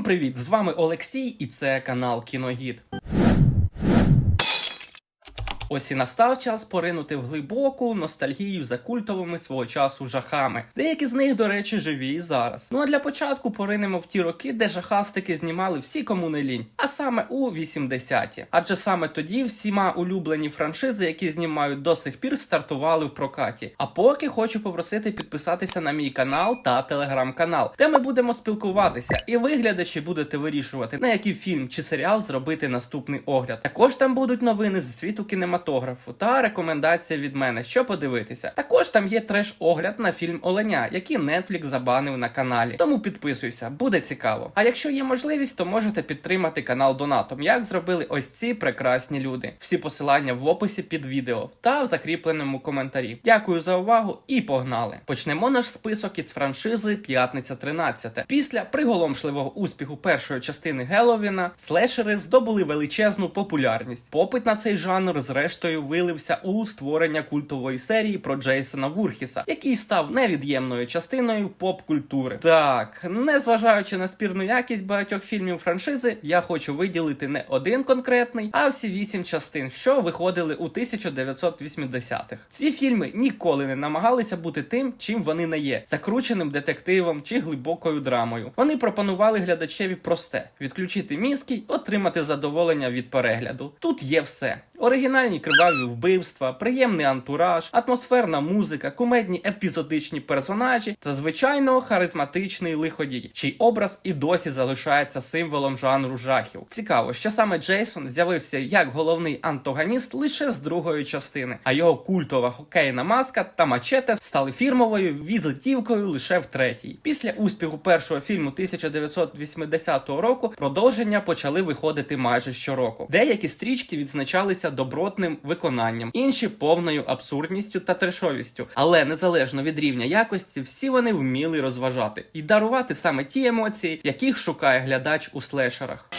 Всім привіт! З вами Олексій, і це канал Кіногід. Ось і настав час поринути в глибоку ностальгію за культовими свого часу жахами. Деякі з них, до речі, живі і зараз. Ну а для початку поринемо в ті роки, де жахастики знімали всі кому не лінь, а саме у 80-ті. Адже саме тоді всіма улюблені франшизи, які знімають до сих пір, стартували в прокаті. А поки хочу попросити підписатися на мій канал та телеграм-канал, де ми будемо спілкуватися, і ви, глядачі, будете вирішувати, на який фільм чи серіал зробити наступний огляд. Також там будуть новини з світу кінематографу та рекомендація від мене, що подивитися. Також там є треш-огляд на фільм Оленя, який Netflix забанив на каналі. Тому підписуйся, буде цікаво. А якщо є можливість, то можете підтримати канал донатом, як зробили ось ці прекрасні люди. Всі посилання в описі під відео та в закріпленому коментарі. Дякую за увагу і погнали! Почнемо наш список із франшизи П'ятниця 13. Після приголомшливого успіху першої частини Геловіна слешери здобули величезну популярність. Попит на цей жанр, зрештою, вилився у створення культової серії про Джейсона Вурхіса, який став невід'ємною частиною поп-культури. Так, незважаючи на спірну якість багатьох фільмів франшизи, я хочу виділити не один конкретний, а всі вісім частин, що виходили у 1980-х. Ці фільми ніколи не намагалися бути тим, чим вони не є, закрученим детективом чи глибокою драмою. Вони пропонували глядачеві просте: відключити мізки й отримати задоволення від перегляду. Тут є все. Оригінальні криваві вбивства, приємний антураж, атмосферна музика, кумедні епізодичні персонажі та звичайно харизматичний лиходій, чий образ і досі залишається символом жанру жахів. Цікаво, що саме Джейсон з'явився як головний антагоніст лише з другої частини, а його культова хокейна маска та мачете стали фірмовою візитівкою лише в третій. Після успіху першого фільму 1980 року продовження почали виходити майже щороку. Деякі стрічки відзначалися добротним виконанням, інші повною абсурдністю та трешовістю. Але незалежно від рівня якості, всі вони вміли розважати і дарувати саме ті емоції, яких шукає глядач у слешерах.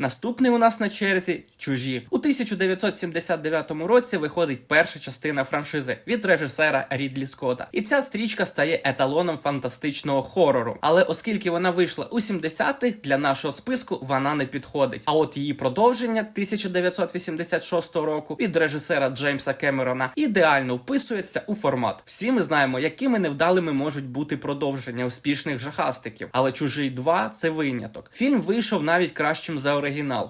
Наступний у нас на черзі чужі у 1979 році виходить перша частина франшизи від режисера Рідлі Скотта. І ця стрічка стає еталоном фантастичного хорору. Але оскільки вона вийшла у 70-х, для нашого списку вона не підходить. А от її продовження 1986 року від режисера Джеймса Кемерона ідеально вписується у формат. Всі ми знаємо, якими невдалими можуть бути продовження успішних жахастиків. Але чужий 2 це виняток. Фільм вийшов навіть кращим за оригінал.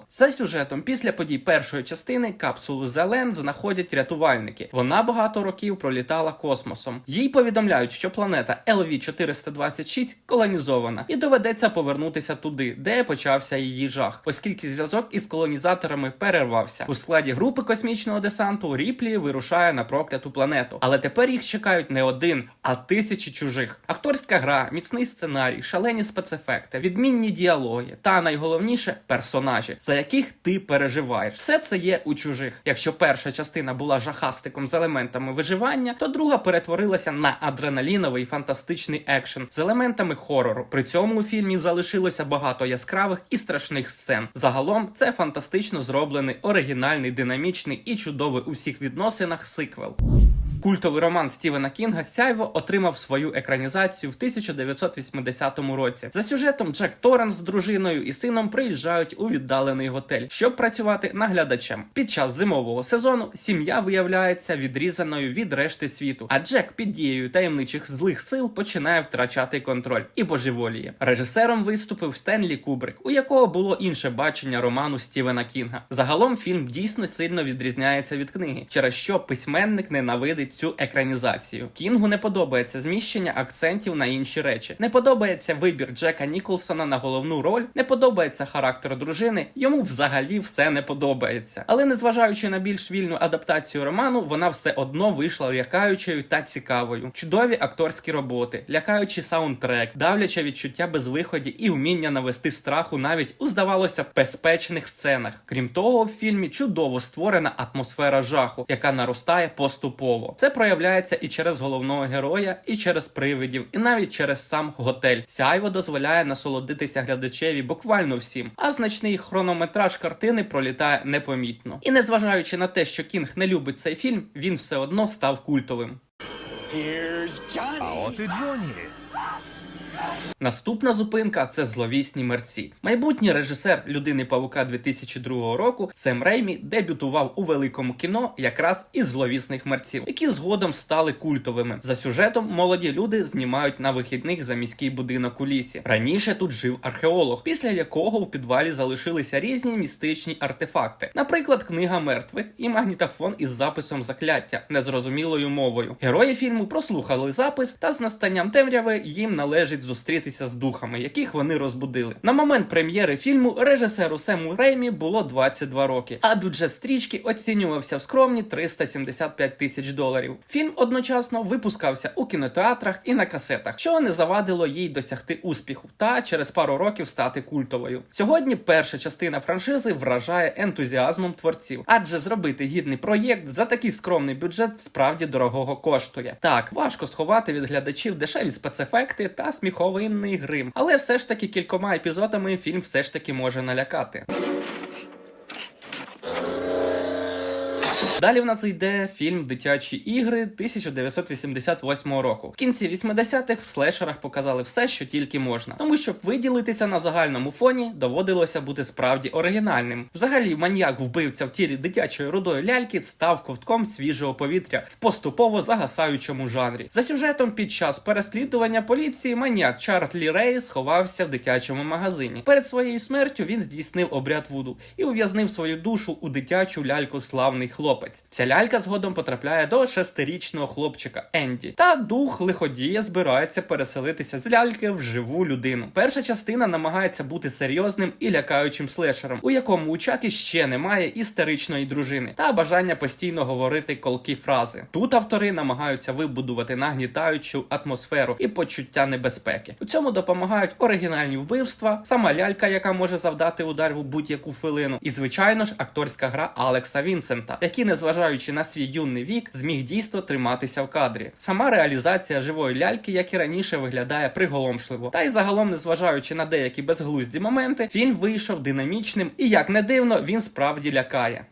За сюжетом, після подій першої частини капсулу Зелен знаходять рятувальники. Вона багато років пролітала космосом. Їй повідомляють, що планета LV 426 колонізована, і доведеться повернутися туди, де почався її жах, оскільки зв'язок із колонізаторами перервався. У складі групи космічного десанту Ріплі вирушає на прокляту планету. Але тепер їх чекають не один, а тисячі чужих. Акторська гра, міцний сценарій, шалені спецефекти, відмінні діалоги та найголовніше персонажі, за яких ти переживаєш. Все це є у чужих. Якщо перша частина була жахастиком з елементами виживання, то друга перетворилася на адреналіновий фантастичний екшен з елементами хорору. При цьому у фільмі залишилося багато яскравих і страшних сцен. Загалом це фантастично зроблений, оригінальний, динамічний і чудовий у всіх відносинах сиквел. Культовий роман Стівена Кінга Сяйво отримав свою екранізацію в 1980 році. За сюжетом Джек Торренс з дружиною і сином приїжджають у віддалений готель, щоб працювати наглядачем. Під час зимового сезону сім'я виявляється відрізаною від решти світу. А Джек під дією таємничих злих сил починає втрачати контроль і божеволіє. Режисером виступив Стенлі Кубрик, у якого було інше бачення роману Стівена Кінга. Загалом фільм дійсно сильно відрізняється від книги, через що письменник ненавидить цю екранізацію. Кінгу не подобається зміщення акцентів на інші речі. Не подобається вибір Джека Ніколсона на головну роль, не подобається характер дружини. Йому взагалі все не подобається. Але незважаючи на більш вільну адаптацію роману, вона все одно вийшла лякаючою та цікавою. Чудові акторські роботи, лякаючий саундтрек, давляче відчуття безвиході і вміння навести страху навіть у здавалося безпечних сценах. Крім того, в фільмі чудово створена атмосфера жаху, яка наростає поступово. Це проявляється і через головного героя, і через привидів, і навіть через сам готель. Сяйво дозволяє насолодитися глядачеві буквально всім, а значний хронометраж картини пролітає непомітно. І незважаючи на те, що Кінг не любить цей фільм, він все одно став культовим. Here's Johnny. А от і Джоні. Наступна зупинка це зловісні мерці. Майбутній режисер людини Павука 2002 року Сем Реймі дебютував у великому кіно якраз із зловісних мерців, які згодом стали культовими. За сюжетом молоді люди знімають на вихідних за міський будинок у лісі. Раніше тут жив археолог, після якого в підвалі залишилися різні містичні артефакти, наприклад, книга мертвих і магнітофон із записом закляття незрозумілою мовою. Герої фільму прослухали запис, та з настанням темряви їм належить зустрітися з духами, яких вони розбудили. На момент прем'єри фільму режисеру Сему Реймі було 22 роки, а бюджет стрічки оцінювався в скромні 375 тисяч доларів. Фільм одночасно випускався у кінотеатрах і на касетах, що не завадило їй досягти успіху та через пару років стати культовою. Сьогодні перша частина франшизи вражає ентузіазмом творців, адже зробити гідний проєкт за такий скромний бюджет справді дорогого коштує. Так, важко сховати від глядачів дешеві спецефекти та сміховинний грим, але все ж таки кількома епізодами фільм все ж таки може налякати. Далі в нас йде фільм Дитячі ігри 1988 року. В кінці 80-х в слешерах показали все, що тільки можна. Тому щоб виділитися на загальному фоні, доводилося бути справді оригінальним. Взагалі, маньяк вбивця в тілі дитячої рудої ляльки став ковтком свіжого повітря в поступово загасаючому жанрі. За сюжетом під час переслідування поліції маньяк Чарлі Рей сховався в дитячому магазині. Перед своєю смертю він здійснив обряд вуду і ув'язнив свою душу у дитячу ляльку славний хлопець. Ця лялька згодом потрапляє до шестирічного хлопчика Енді. Та дух лиходія збирається переселитися з ляльки в живу людину. Перша частина намагається бути серйозним і лякаючим слешером, у якому у Чакі ще немає істеричної дружини та бажання постійно говорити колкі фрази. Тут автори намагаються вибудувати нагнітаючу атмосферу і почуття небезпеки. У цьому допомагають оригінальні вбивства, сама лялька, яка може завдати удар у будь-яку хвилину, і звичайно ж акторська гра Алекса Вінсента, який, незважаючи на свій юний вік, зміг дійсно триматися в кадрі. Сама реалізація живої ляльки, як і раніше, виглядає приголомшливо. Та й загалом, незважаючи на деякі безглузді моменти, фільм вийшов динамічним, і як не дивно, він справді лякає.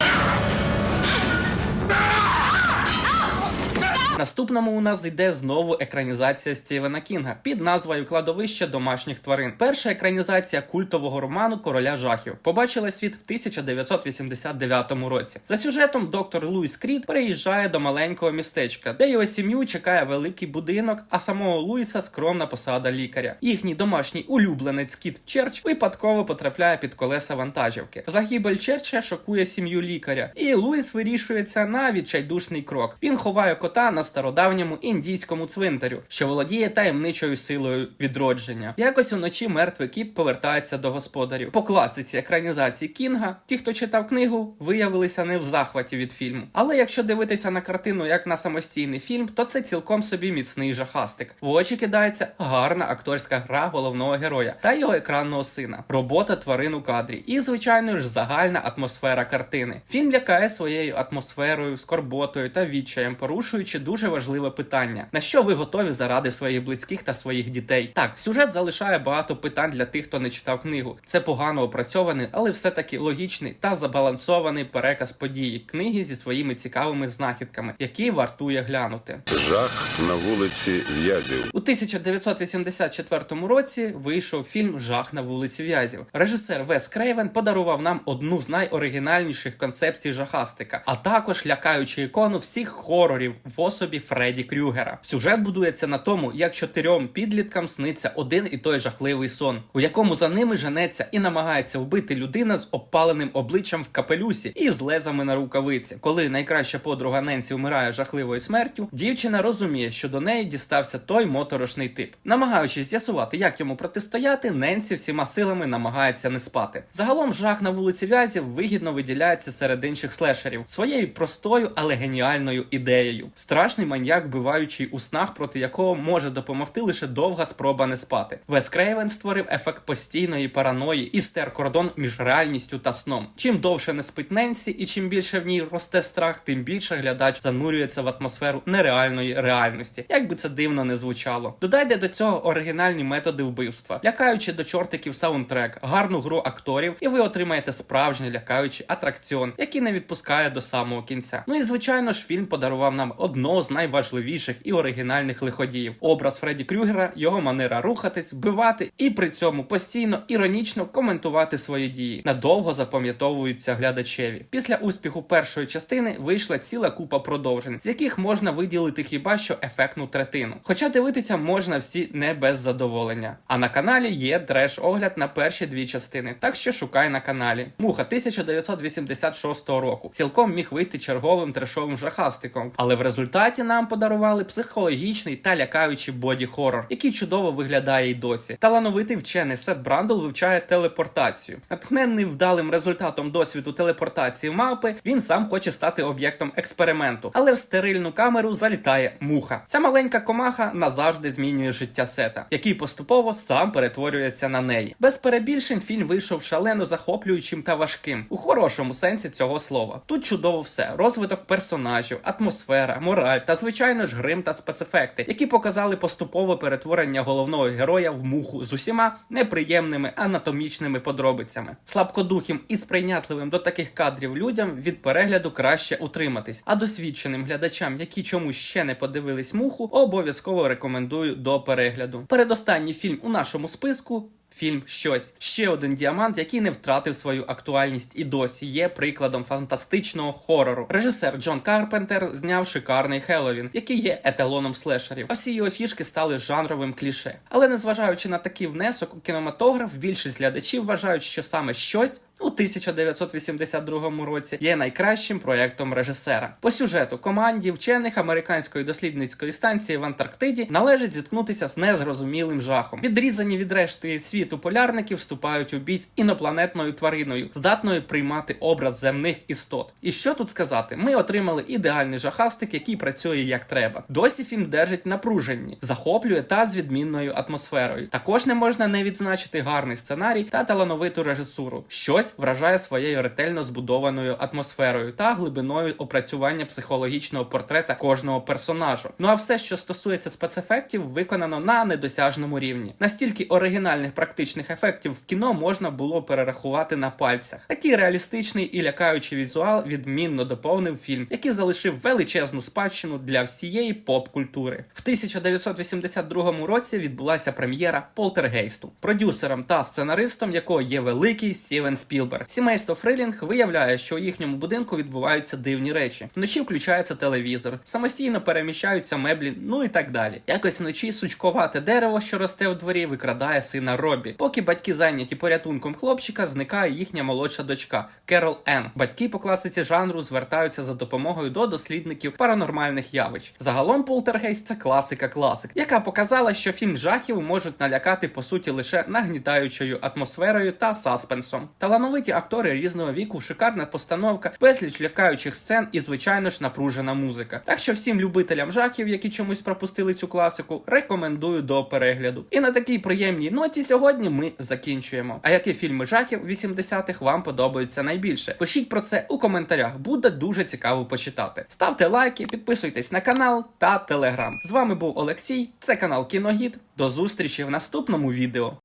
Наступному у нас йде знову екранізація Стівена Кінга під назвою Кладовище домашніх тварин. Перша екранізація культового роману Короля жахів побачила світ в 1989 році. За сюжетом доктор Луїс Крід переїжджає до маленького містечка, де його сім'ю чекає великий будинок, а самого Луїса скромна посада лікаря. Їхній домашній улюбленець Кіт Черч випадково потрапляє під колеса вантажівки. Загибель Черча шокує сім'ю лікаря, і Луїс вирішується на відчайдушний крок. Він ховає кота на стародавньому індійському цвинтарю, що володіє таємничою силою відродження. Якось уночі мертвий кіт повертається до господарів. По класиці екранізації Кінга, ті, хто читав книгу, виявилися не в захваті від фільму. Але якщо дивитися на картину як на самостійний фільм, то це цілком собі міцний жахастик. В очі кидається гарна акторська гра головного героя та його екранного сина, робота тварин у кадрі і, звичайно ж, загальна атмосфера картини. Фільм лякає своєю атмосферою, скорботою та відчаєм, порушуючи дуже важливе питання: на що ви готові заради своїх близьких та своїх дітей? Так, сюжет залишає багато питань для тих, хто не читав книгу. Це погано опрацьований, але все-таки логічний та забалансований переказ події книги зі своїми цікавими знахідками, які вартує глянути. Жах на вулиці В'язів. У 1984 році вийшов фільм Жах на вулиці В'язів. Режисер Вес Крейвен подарував нам одну з найоригінальніших концепцій жахастика, а також лякаючу ікону всіх хорорів в особі Фредді Крюгера. Сюжет будується на тому, як чотирьом підліткам сниться один і той жахливий сон, у якому за ними женеться і намагається вбити людина з обпаленим обличчям в капелюсі і з лезами на рукавиці. Коли найкраща подруга Ненсі вмирає жахливою смертю, дівчина розуміє, що до неї дістався той моторошний тип. Намагаючись з'ясувати, як йому протистояти, Ненсі всіма силами намагається не спати. Загалом жах на вулиці В'язів вигідно виділяється серед інших слешерів своєю простою, але геніальною ідеєю. Страшний маньяк, вбиваючий у снах, проти якого може допомогти лише довга спроба не спати. Вес Крейвен створив ефект постійної параної і стер кордон між реальністю та сном. Чим довше не спить Ненсі, і чим більше в ній росте страх, тим більше глядач занурюється в атмосферу нереальної реальності. Як би це дивно не звучало. Додайте до цього оригінальні методи вбивства, лякаючи до чортиків саундтрек, гарну гру акторів, і ви отримаєте справжній лякаючий атракціон, який не відпускає до самого кінця. Ну і звичайно ж, фільм подарував нам одного з найважливіших і оригінальних лиходіїв. Образ Фредді Крюгера, його манера рухатись, вбивати і при цьому постійно іронічно коментувати свої дії. Надовго запам'ятовуються глядачеві. Після успіху першої частини вийшла ціла купа продовжень, з яких можна виділити хіба що ефектну третину. Хоча дивитися можна всі не без задоволення. А на каналі є треш-огляд на перші дві частини, так що шукай на каналі. Муха 1986 року цілком міг вийти черговим трешовим жахастиком, але в результаті нам подарували психологічний та лякаючий боді-хорор, який чудово виглядає й досі. Талановитий вчений Сет Брандл вивчає телепортацію. Натхнений вдалим результатом досвіду телепортації мавпи, він сам хоче стати об'єктом експерименту, але в стерильну камеру залітає муха. Ця маленька комаха назавжди змінює життя сета, який поступово сам перетворюється на неї. Без перебільшень фільм вийшов шалено захоплюючим та важким у хорошому сенсі цього слова. Тут чудово все: розвиток персонажів, атмосфера, мораль та звичайно ж грим та спецефекти, які показали поступове перетворення головного героя в муху з усіма неприємними анатомічними подробицями. Слабкодухим і сприйнятливим до таких кадрів людям від перегляду краще утриматись, а досвідченим глядачам, які чомусь ще не подивились муху, обов'язково рекомендую до перегляду. Передостанній фільм у нашому списку. Фільм щось ще один діамант, який не втратив свою актуальність і досі є прикладом фантастичного хорору. Режисер Джон Карпентер зняв шикарний Хеллоуін, який є еталоном слешерів. А всі його фішки стали жанровим кліше. Але незважаючи на такий внесок у кінематограф, більшість глядачів вважають, що саме щось у 1982 році є найкращим проєктом режисера. По сюжету команді вчених американської дослідницької станції в Антарктиді належить зіткнутися з незрозумілим жахом. Відрізані від решти світу полярники вступають у бій з інопланетною твариною, здатною приймати образ земних істот. І що тут сказати? Ми отримали ідеальний жахастик, який працює як треба. Досі фільм держить напруженні, захоплює та з відмінною атмосферою. Також не можна не відзначити гарний сценарій та талановиту режисуру. Щось вражає своєю ретельно збудованою атмосферою та глибиною опрацювання психологічного портрета кожного персонажу. Ну а все, що стосується спецефектів, виконано на недосяжному рівні. Настільки оригінальних практичних ефектів в кіно можна було перерахувати на пальцях. Такий реалістичний і лякаючий візуал відмінно доповнив фільм, який залишив величезну спадщину для всієї поп-культури. В 1982 році відбулася прем'єра Полтергейсту, продюсером та сценаристом якого є великий Стівен Спілберг. Сімейство Фрилінг виявляє, що у їхньому будинку відбуваються дивні речі. Вночі включається телевізор, самостійно переміщаються меблі, ну і так далі. Якось вночі сучковате дерево, що росте у дворі, викрадає сина Робі. Поки батьки зайняті порятунком хлопчика, зникає їхня молодша дочка Керол Ен. Батьки по класиці жанру звертаються за допомогою до дослідників паранормальних явищ. Загалом Полтергейст це класика класик, яка показала, що фільм жахів можуть налякати по суті лише нагнітаючою атмосферою та саспенсом. Талановиті актори різного віку, шикарна постановка, безліч лякаючих сцен і, звичайно ж, напружена музика. Так що всім любителям жахів, які чомусь пропустили цю класику, рекомендую до перегляду. І на такій приємній ноті сьогодні ми закінчуємо. А які фільми жахів 80-х вам подобаються найбільше? Пишіть про це у коментарях, буде дуже цікаво почитати. Ставте лайки, підписуйтесь на канал та телеграм. З вами був Олексій, це канал Кіногід. До зустрічі в наступному відео.